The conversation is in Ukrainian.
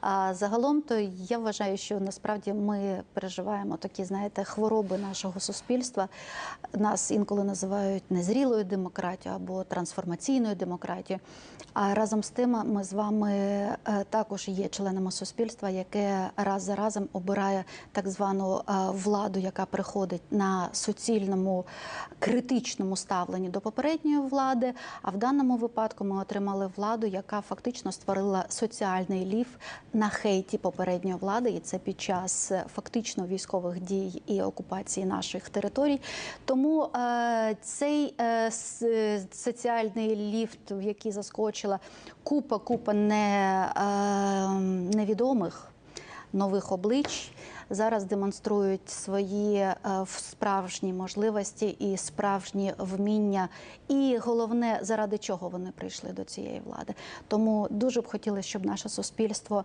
А загалом, то я вважаю, що насправді ми переживаємо такі, знаєте, хвороби нашого суспільства. Нас інколи називають незрілою демократією або трансформаційною демократією. А разом з тим, ми з вами е, також є членами суспільства, яке раз за разом обирає так звану е, владу, яка приходить на суцільному критичному ставленні до попередньої влади. А в даному випадку ми отримали владу, яка фактично створила соціальний ліф на хейті попередньої влади, і це під час е, фактично військових дій і окупації наших територій. Тому е, цей е, е, соціальний ліфт, в який заскочила купа купа не, е, невідомих нових облич. Зараз демонструють свої е, справжні можливості і справжні вміння. І головне, заради чого вони прийшли до цієї влади. Тому дуже б хотіли, щоб наше суспільство